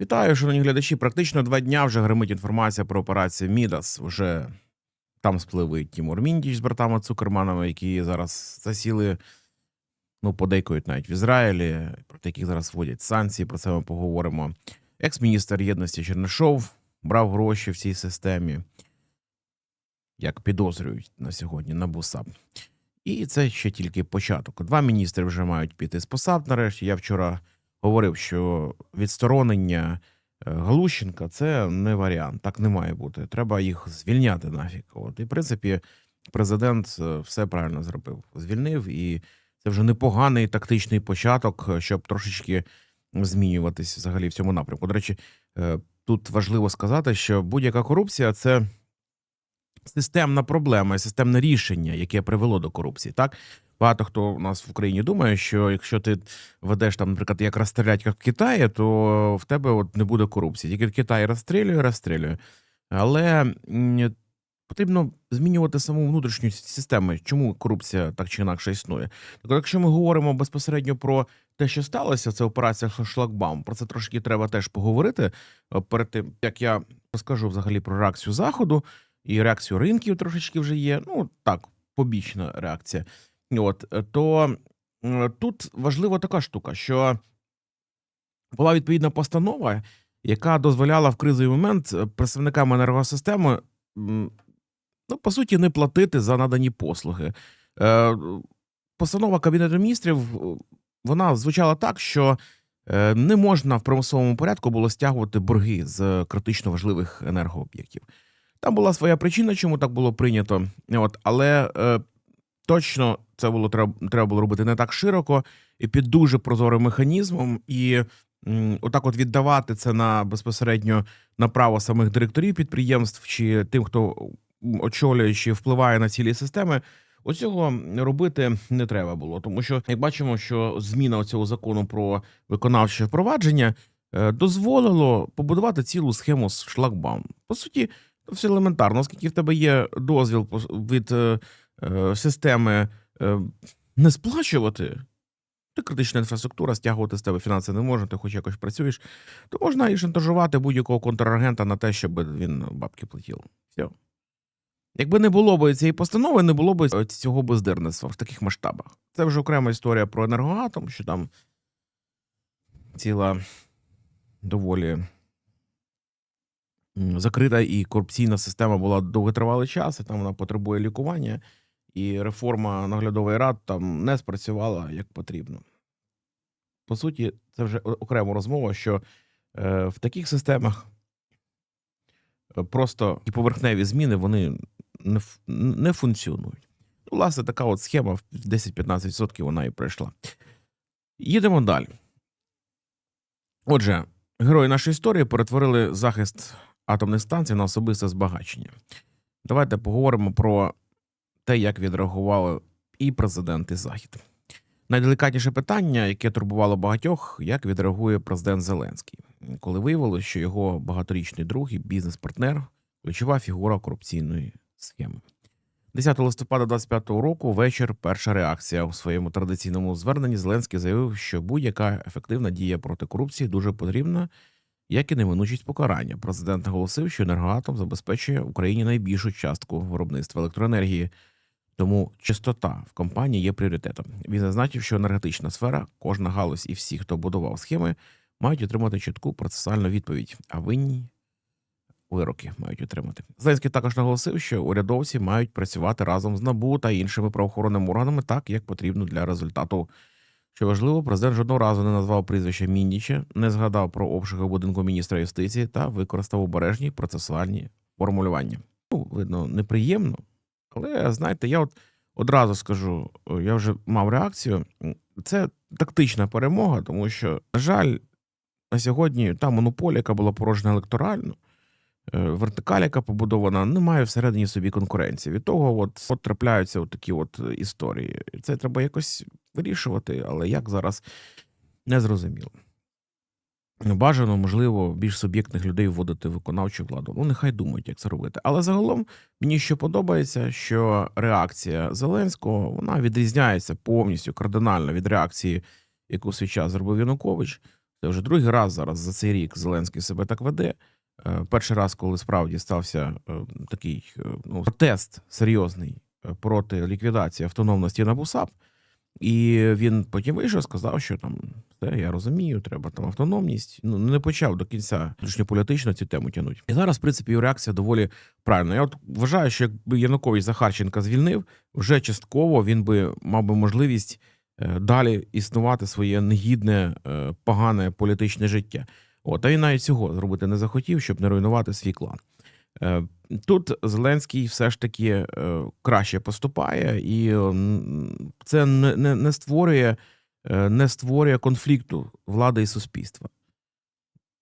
Вітаю, шановні глядачі. Практично два дня вже гримить інформація про операцію Мідас. Вже там спливають Тімур Міндіч з братами Цукерманами, які зараз засіли, ну, подейкують навіть в Ізраїлі, проти яких зараз вводять санкції. Про це ми поговоримо. Екс-міністр єдності Чернишов брав гроші в цій системі, як підозрюють на сьогодні на БУСАП. І це ще тільки початок. Два міністри вже мають піти з посад. Нарешті я вчора говорив, що відсторонення е, Глущенка це не варіант. Так не має бути. Треба їх звільняти нафіг. От і в принципі, президент е, все правильно зробив. Звільнив, і це вже непоганий тактичний початок, е, щоб трошечки змінюватись взагалі в цьому напрямку. До речі, тут важливо сказати, що будь-яка корупція це системна проблема, системне рішення, яке привело до корупції. Так багато хто у нас в Україні думає, що якщо ти ведеш там, наприклад, як розстрілять як в Китаї, то в тебе от не буде корупції. Тільки Китай розстрілює, розстрілює. Але потрібно змінювати саму внутрішню систему, чому корупція так чи інакше існує. Так, якщо ми говоримо безпосередньо про те, що сталося, це операція Шлагбаум. Про це трошки треба теж поговорити е, перед тим, як я розкажу взагалі про реакцію заходу і реакцію ринків трошечки вже є. Ну так, побічна реакція. От е, то тут важлива така штука, що була відповідна постанова, яка дозволяла в кризовий момент е, представникам енергосистеми ну, по суті не платити за надані послуги. Е, Постанова Кабінету міністрів е, вона звучала так, що е, не можна в примусовому порядку було стягувати борги з критично важливих енергооб'єктів. Там була своя причина, чому так було прийнято. От, але е, точно це було треба, треба було робити не так широко і під дуже прозорим механізмом. І отак, от віддавати це на безпосередньо на право самих директорів підприємств чи тим, хто очолює чи впливає на цілі системи. Оцього робити не треба було, тому що як бачимо, що зміна цього закону про виконавче впровадження е, дозволило побудувати цілу схему з шлагбаум. По суті, все елементарно, оскільки в тебе є дозвіл від е, системи е, не сплачувати. Ти критична інфраструктура, стягувати з тебе фінанси не можна, ти хоч якось працюєш, то можна і шантажувати будь-якого контрагента на те, щоб він бабки платив. Все. Якби не було б цієї постанови, не було б цього бездирництва в таких масштабах. Це вже окрема історія про енергоатом, що там ціла доволі закрита і корупційна система була довготривалий час, і там вона потребує лікування, і реформа наглядової рад там не спрацювала як потрібно. По суті, це вже окрема розмова, що е, в таких системах е, просто і поверхневі зміни вони не, не функціонують. Ну, власне, така от схема в 10-15% вона і пройшла. Їдемо далі. Отже, герої нашої історії перетворили захист атомних станцій на особисте збагачення. Давайте поговоримо про те, як відреагували і президент, і Захід. Найделікатніше питання, яке турбувало багатьох, як відреагує президент Зеленський, коли виявилося, що його багаторічний друг і бізнес-партнер ключова фігура корупційної схеми. 10 листопада 25 року вечір. Перша реакція у своєму традиційному зверненні Зеленський заявив, що будь-яка ефективна дія проти корупції дуже потрібна, як і неминучість покарання. Президент наголосив, що енергоатом забезпечує Україні найбільшу частку виробництва електроенергії. Тому чистота в компанії є пріоритетом. Він зазначив, що енергетична сфера, кожна галузь і всі, хто будував схеми, мають отримати чітку процесуальну відповідь, а винні вироки мають отримати. Зеленський також наголосив, що урядовці мають працювати разом з НАБУ та іншими правоохоронними органами так, як потрібно для результату. Що важливо, президент жодного разу не назвав прізвища Міндіча, не згадав про обшуки будинку міністра юстиції та використав обережні процесуальні формулювання. Ну, видно, неприємно, але знаєте, я от одразу скажу, я вже мав реакцію. Це тактична перемога, тому що, на жаль, на сьогодні та монополія, яка була порожена електорально, е, вертикаль, яка побудована, не має всередині собі конкуренції. Від того, от, от трапляються от такі от історії. Це треба якось вирішувати, але як зараз не зрозуміло. Бажано, можливо, більш суб'єктних людей вводити в виконавчу владу. Ну, нехай думають, як це робити. Але загалом мені ще подобається, що реакція Зеленського вона відрізняється повністю кардинально від реакції, яку в свій час зробив Янукович. Це вже другий раз зараз за цей рік Зеленський себе так веде. Е, Перший раз, коли справді стався е, такий е, ну, протест серйозний проти ліквідації автономності на БУСАП, і він потім вийшов, сказав, що там все, я розумію, треба там автономність. Ну не почав до кінця політично цю тему тягнути. І зараз, в принципі, його реакція доволі правильна. Я от вважаю, що якби Янукович Захарченка звільнив, вже частково він би мав би можливість е, далі існувати своє негідне, е, погане політичне життя. От, а він навіть цього зробити не захотів, щоб не руйнувати свій клан. Е, Тут Зеленський все ж таки е, краще поступає, і це не, не, не створює е, не створює конфлікту влади і суспільства.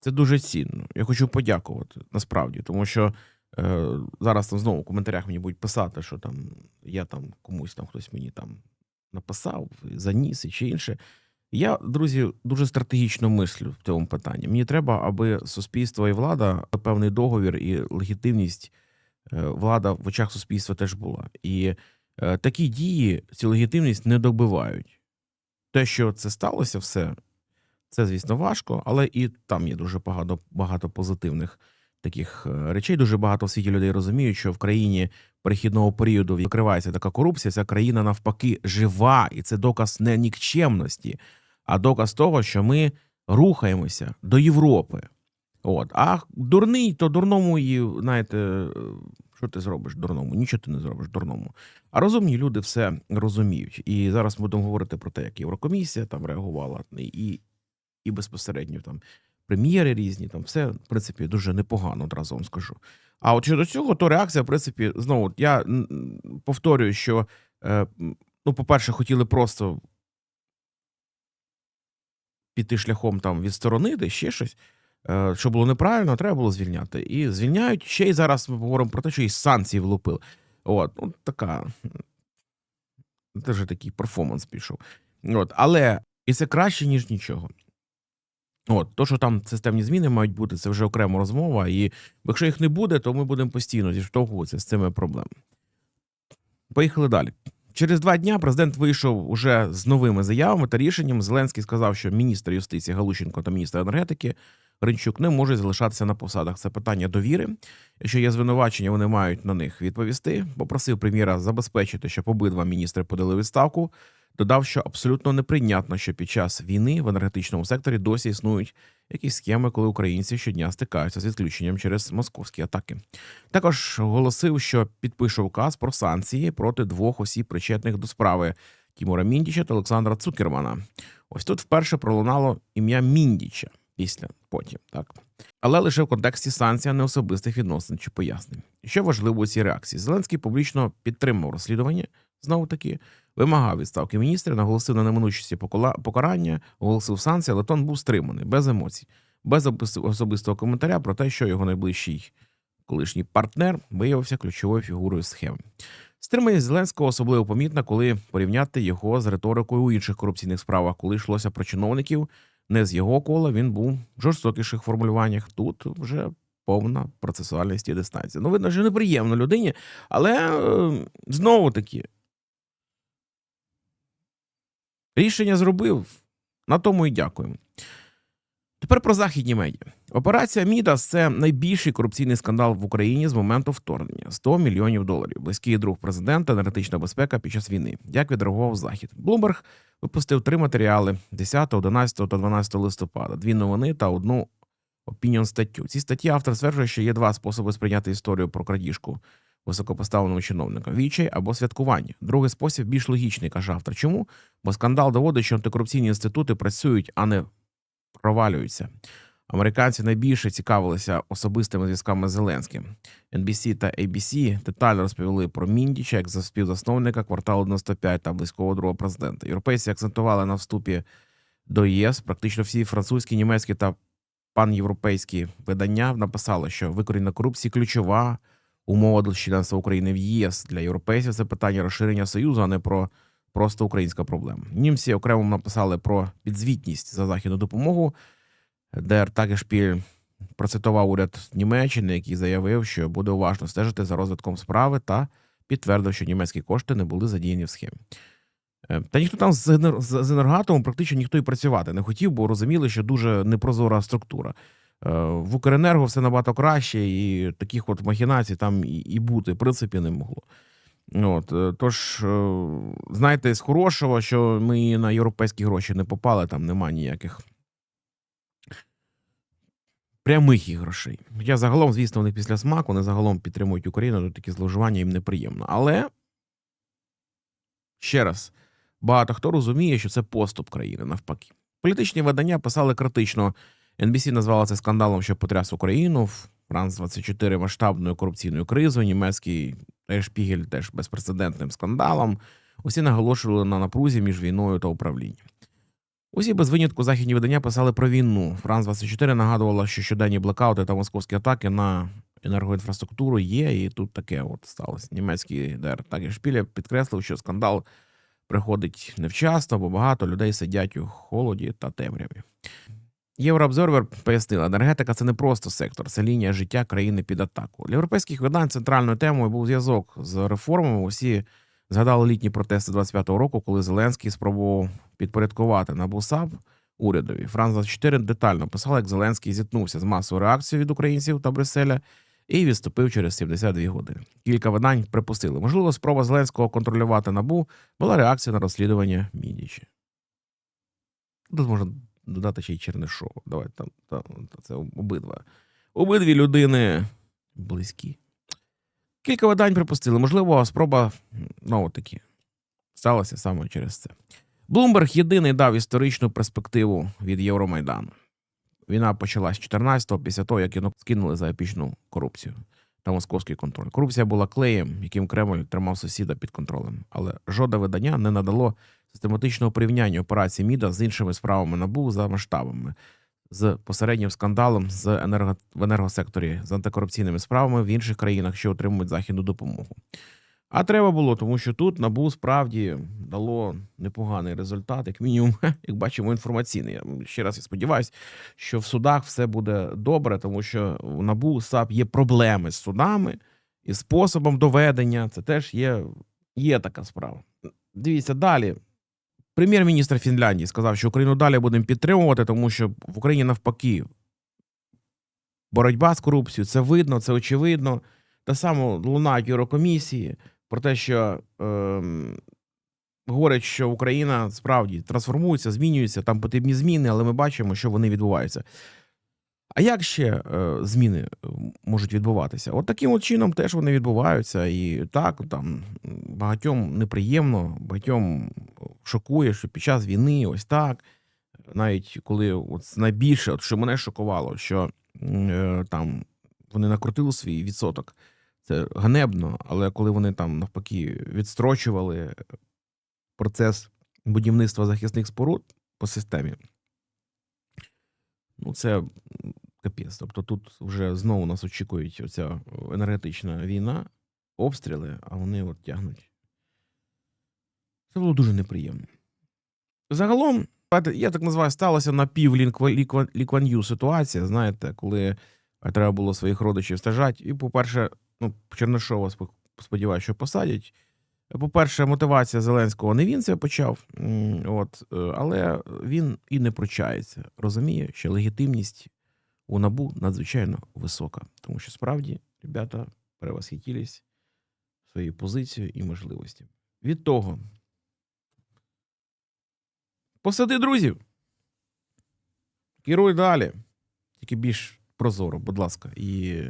Це дуже цінно. Я хочу подякувати насправді, тому що е, зараз там знову в коментарях мені будуть писати, що там я там комусь там хтось мені там написав, заніс і чи інше. Я, друзі, дуже стратегічно мислю в цьому питанні. Мені треба, аби суспільство і влада певний договір і легітимність е, влада в очах суспільства теж була. І е, такі дії цю легітимність не добивають. Те, що це сталося, все це, звісно, важко, але і там є дуже багато, багато позитивних таких е, речей. Дуже багато в світі людей розуміють, що в країні перехідного періоду викривається така корупція. Ця країна навпаки жива, і це доказ не нікчемності, а доказ того, що ми рухаємося до Європи. От, а дурний, то дурному і знаєте, е, що ти зробиш дурному? Нічого ти не зробиш дурному. А розумні люди все розуміють. І зараз будемо говорити про те, як Єврокомісія там реагувала, і, і безпосередньо там прем'єри різні, там все, в принципі, дуже непогано, одразу вам скажу. А от щодо цього, то реакція, в принципі, знову я повторюю, що, е, ну, по-перше, хотіли просто піти шляхом там відсторонити, ще щось. Е, Що було неправильно, треба було звільняти. І звільняють. Ще й зараз ми поговоримо про те, що і санкції влупили. От, ну така. Це вже такий перформанс пішов. От, але і це краще, ніж нічого. От, то, що там системні зміни мають бути, це вже окрема розмова. І якщо їх не буде, то ми будемо постійно зіштовхуватися з цими проблемами. Поїхали далі. Через два дня президент вийшов уже з новими заявами та рішенням. Зеленський сказав, що міністр юстиції Галущенко та міністр енергетики Гринчук не можуть залишатися на посадах. Це питання довіри. Якщо є звинувачення, вони мають на них відповісти. Попросив прем'єра забезпечити, щоб обидва міністри подали відставку. Додав, що абсолютно неприйнятно, що під час війни в енергетичному секторі досі існують якісь схеми, коли українці щодня стикаються з відключенням через московські атаки. Також оголосив, що підпише указ про санкції проти двох осіб, причетних до справи Тімура Міндіча та Олександра Цукермана. Ось тут вперше пролунало ім'я Міндіча після потім, так але лише в контексті санкцій, а не особистих відносин чи пояснень. Що важливо у цій реакції? Зеленський публічно підтримав розслідування знову таки. Вимагав відставки міністра, наголосив на неминучості покарання, оголосив санкції, але тон був стриманий, без емоцій, без особистого коментаря про те, що його найближчий колишній партнер виявився ключовою фігурою схеми. Стриманість Зеленського особливо помітна, коли порівняти його з риторикою у інших корупційних справах, коли йшлося про чиновників, не з його кола він був в жорстокіших формулюваннях. Тут вже повна процесуальність і дистанція. Ну, видно, що неприємно людині, але е, знову таки. Рішення зробив. На тому і дякуємо. Тепер про західні медіа. Операція Мідас це найбільший корупційний скандал в Україні з моменту вторгнення 100 мільйонів доларів. Близький друг президента, енергетична безпека під час війни. Як відреагував захід? Блумберг випустив три матеріали 10, 11 та 12 листопада, дві новини та одну опініон статтю. В цій статті автор стверджує, що є два способи сприйняти історію про крадіжку високопоставленого чиновника відчай або святкування. Другий спосіб більш логічний, каже автор. Чому? Бо скандал доводить, що антикорупційні інститути працюють, а не провалюються. Американці найбільше цікавилися особистими зв'язками з Зеленським. NBC та ABC детально розповіли про Міндіча як за співзасновника кварталу 95 та близького другого президента. Європейці акцентували на вступі до ЄС. Практично всі французькі, німецькі та панєвропейські видання написали, що викорінення корупції ключова умова для членства України в ЄС для європейців. Це питання розширення союзу, а не про просто українська проблема. Німці окремо написали про підзвітність за західну допомогу. Дер Тагешпіль процитував уряд Німеччини, який заявив, що буде уважно стежити за розвитком справи та підтвердив, що німецькі кошти не були задіяні в схемі. Е, Та ніхто там з енер- з з енергоатомом практично ніхто і працювати не хотів, бо розуміли, що дуже непрозора структура. Е, В Укренерго все набагато краще, і таких от махінацій там і, бути, в принципі, не могло. От, е, тож, е, знаєте, з хорошого, що ми на європейські гроші не попали, там нема ніяких прямих грошей. Я загалом, звісно, вони після смаку, вони загалом підтримують Україну, то такі зловживання їм неприємно. Але ще раз, багато хто розуміє, що це поступ країни навпаки. Політичні видання писали критично. NBC назвала це скандалом, що потряс Україну. Франс 24 масштабною корупційною кризою. Німецький Шпігель теж безпрецедентним скандалом. Усі наголошували на напрузі між війною та управлінням. Усі без винятку західні видання писали про війну. Франс 24 нагадувала, що щоденні блекаути та московські атаки на енергоінфраструктуру є, і тут таке от сталося. Німецький ДР Тагершпіль підкреслив, що скандал приходить невчасно, бо багато людей сидять у холоді та темряві. Єврообзорвер пояснила, енергетика це не просто сектор, це лінія життя країни під атаку. Для європейських видань центральною темою був зв'язок з реформами. Усі згадали літні протести 25-го року, коли Зеленський спробував підпорядкувати НАБУ САП урядові. Франс 24 детально писала, як Зеленський зіткнувся з масовою реакцією від українців та Брюсселя і відступив через 72 години. Кілька видань припустили. Можливо, спроба Зеленського контролювати набу була реакція на розслідування Мідічі. Тут можна додати ще й Чернишова. Давай там, там це обидва. Обидві людини близькі. Кілька видань припустили. Можливо, спроба ну, таки сталася саме через це. Блумберг єдиний дав історичну перспективу від Євромайдану. Війна почалась 14-го, після того, як його скинули за епічну корупцію та московський контроль. Корупція була клеєм, яким Кремль тримав сусіда під контролем. Але жодне видання не надало систематичного порівняння операції МІДа з іншими справами НАБУ за масштабами, з посереднім скандалом з енерго... в енергосекторі, з антикорупційними справами в інших країнах, що отримують західну допомогу. А треба було, тому що тут НАБУ справді дало непоганий результат, як мінімум, як бачимо, інформаційний. Я ще раз сподіваюся, що в судах все буде добре, тому що в НАБУ САП є проблеми з судами і способом доведення. Це теж є, є така справа. Дивіться далі. Прем'єр-міністр Фінляндії сказав, що Україну далі будемо підтримувати, тому що в Україні навпаки боротьба з корупцією це видно, це очевидно. Та само лунають Єврокомісії про те, що ем, говорять, що Україна справді трансформується, змінюється, там потрібні зміни, але ми бачимо, що вони відбуваються. А як ще е, зміни е, можуть відбуватися? От таким от чином теж вони відбуваються. І так, там багатьом неприємно, багатьом шокує, що під час війни ось так. Навіть коли от найбільше, от що мене шокувало, що е, там вони накрутили свій відсоток. Це ганебно, але коли вони там навпаки відстрочували процес будівництва захисних споруд по системі, ну це капець. Тобто тут вже знову нас очікують оця енергетична війна, обстріли, а вони от тягнуть. Це було дуже неприємно. Загалом, я так називаю, сталася напівлікван'ю ситуація, знаєте, коли треба було своїх родичів стажати. І, по-перше, ну, Чернишова сподіваюся, що посадять. По-перше, мотивація Зеленського не він це почав, от, е, але він і не пручається. Розуміє, що легітимність у набу надзвичайно висока, тому що справді ребята перевосхитілись своєю позицією і можливості. Від того посади друзів. Керуй далі. Тільки більш прозоро, будь ласка, і.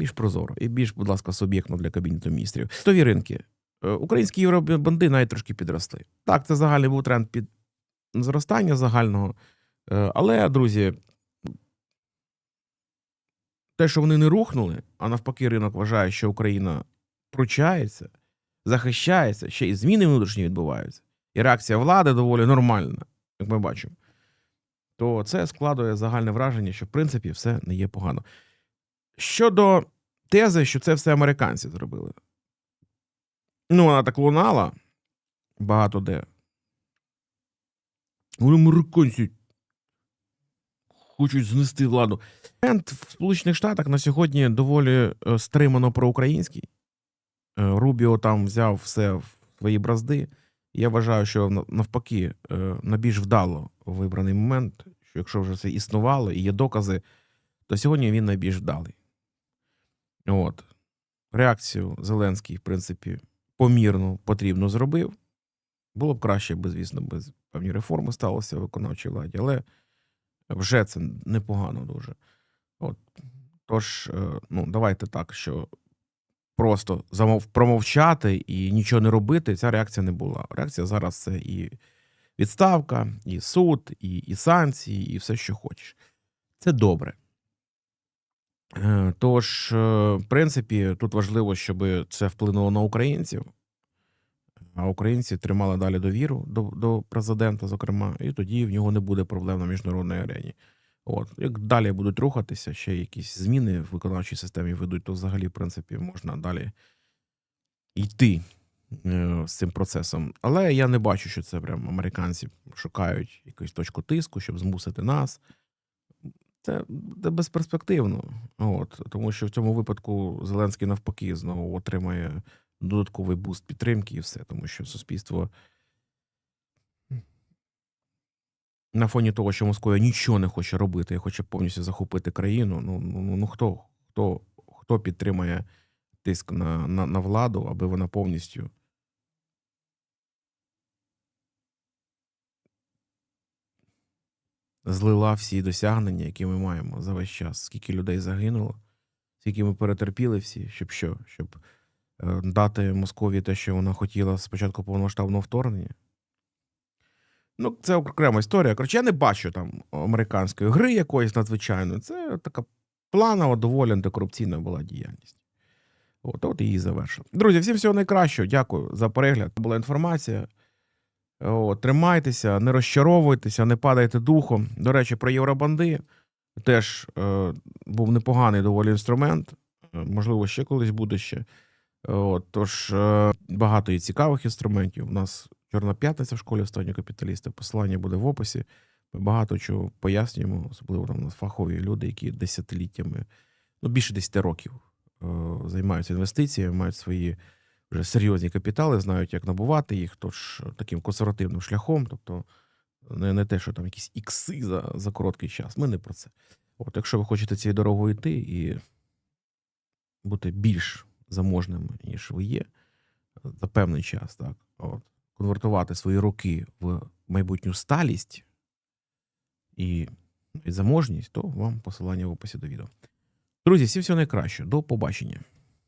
Більш прозоро і більш, будь ласка, суб'єктно для кабінету міністрів. Стові ринки. Е, Українські євробанди навіть трошки підросли. Так, це загальний був тренд під зростання загального. Е, Але, друзі, те, що вони не рухнули, а навпаки, ринок вважає, що Україна пручається, захищається, ще й зміни внутрішні відбуваються. І реакція влади доволі нормальна, як ми бачимо. То це складує загальне враження, що в принципі все не є погано. Щодо тези, що це все американці зробили. Ну, вона так лунала багато де. Американці хочуть знести владу. Тренд в Сполучених Штатах на сьогодні доволі е, стримано проукраїнський. Рубіо там взяв все в свої бразди. Я вважаю, що навпаки, е, на більш вдало вибраний момент, що якщо вже це існувало і є докази, то сьогодні він найбільш вдалий. От. Реакцію Зеленський, в принципі, помірно потрібно зробив. Було б краще, би, звісно, без певні реформи сталося в виконавчій владі, але вже це непогано дуже. От. Тож, е, ну, давайте так, що просто замов, промовчати і нічого не робити, ця реакція не була. Реакція зараз це і відставка, і суд, і, і санкції, і все, що хочеш. Це добре. Е, Тож, е, в принципі, тут важливо, щоб це вплинуло на українців, а українці тримали далі довіру до, до президента, зокрема, і тоді в нього не буде проблем на міжнародній арені. От, як далі будуть рухатися, ще якісь зміни в виконавчій системі ведуть, то взагалі, в принципі, можна далі йти е, з цим процесом. Але я не бачу, що це прям американці шукають якусь точку тиску, щоб змусити нас. Це, безперспективно. От, тому що в цьому випадку Зеленський навпаки знову отримає додатковий буст підтримки і все, тому що суспільство на фоні того, що Москва нічого не хоче робити хоче повністю захопити країну. Ну, ну, ну, ну хто, хто, хто підтримає тиск на, на, на владу, аби вона повністю злила всі досягнення, які ми маємо за весь час. Скільки людей загинуло, скільки ми перетерпіли всі, щоб що? Щоб е, дати Москові те, що вона хотіла спочатку повномасштабного вторгнення. Ну, це окрема історія. Коротше, я не бачу там американської гри якоїсь надзвичайної. Це така планова, доволі антикорупційна була діяльність. От, от її завершив. Друзі, всім всього найкращого. Дякую за перегляд. Була інформація. От, тримайтеся, не розчаровуйтеся, не падайте духом. До речі, про Євробанди теж е, був непоганий доволі інструмент. Е, Можливо, ще колись буде ще. От, тож е, багато і цікавих інструментів. У нас Чорна п'ятниця в школі останнього капіталіста. Посилання буде в описі. Ми багато чого пояснюємо, особливо там у нас фахові люди, які десятиліттями, ну більше 10 років е, займаються інвестиціями, мають свої вже серйозні капітали, знають, як набувати їх, тож таким консервативним шляхом, тобто не, не те, що там якісь ікси за, за короткий час. Ми не про це. От, якщо ви хочете цією дорогою йти і бути більш заможними, ніж ви є, за певний час, так, от, конвертувати свої роки в майбутню сталість і, і заможність, то вам посилання в описі до відео. Друзі, всім всього найкращого. До побачення.